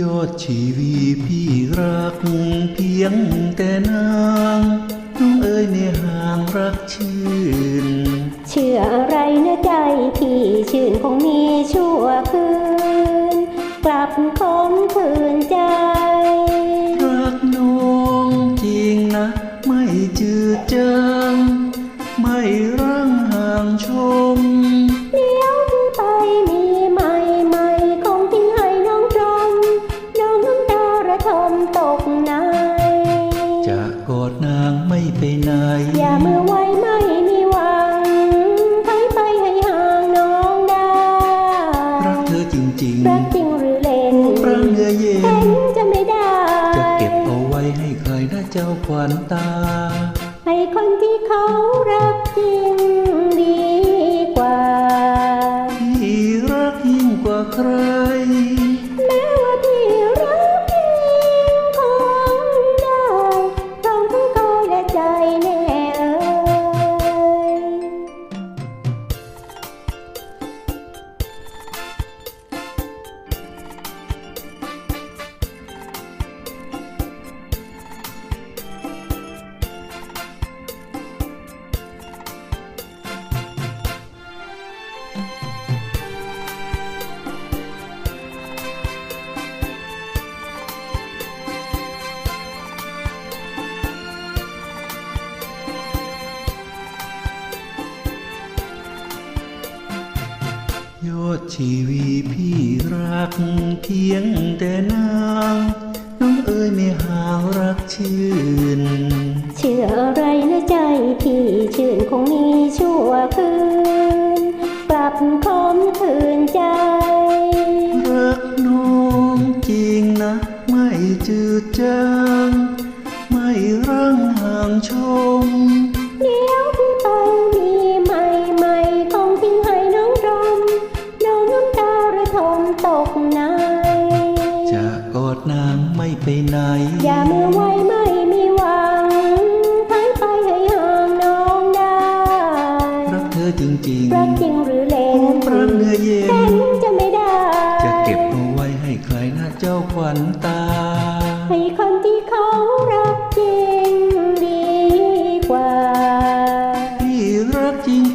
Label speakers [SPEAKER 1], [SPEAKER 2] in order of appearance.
[SPEAKER 1] ยอดชีวีพี่รักเพียงแต่นางน้องเอ๋ยในห่างรักชื่น
[SPEAKER 2] เชื่ออะไรนะใจพี่ชื่นคงมีชั่วคืน กลับคมคืนใจ
[SPEAKER 1] รักน้องจริงนะ ไม่จืดจางไม่ร่างห่างชม ไม่ไปไหน อย่ามือ
[SPEAKER 2] ไว้ไม่มีหวังไปไปให้ห่างน้องได้รักเธ
[SPEAKER 1] อจริงรัก
[SPEAKER 2] จริงหรือเล่นๆรักเนื้
[SPEAKER 1] อเย็เห็นน
[SPEAKER 2] จะไม่ได้ จะเก็บเอ
[SPEAKER 1] าไว้ให้ใครนะเจ้าขวัญตา
[SPEAKER 2] ให้คนที่เขารักจริงดีกว่า
[SPEAKER 1] พี่รักยิ่งกว่าใคร ดชีวีพี่รักเพียงแต่นางน้องเอ๋ยไม่ห่างรักชื่น
[SPEAKER 2] เชื่ออะไรนะใจพี่ชื่นคงมีชั่วคืน กลับคมคืนใจ
[SPEAKER 1] รักน้องจริงนะ ไม่จืดจาง ไม่ร่างห่างชม
[SPEAKER 2] เดี๋ยว
[SPEAKER 1] นางไม่ไปไหน อย่ามือไว้
[SPEAKER 2] ไม่มีหวังทั้งไปให้ห่างน้องได้ร
[SPEAKER 1] ักเธอจริงๆรักจ
[SPEAKER 2] ริงหรือเล่นรักเนื้อเย็นจะไม่ได้ จะเก็บ
[SPEAKER 1] เอาไว้ให้ใครนะเจ้าขวัญตา ให
[SPEAKER 2] ้คนที่เขารักจริงดีกว่า
[SPEAKER 1] ที่รักจริง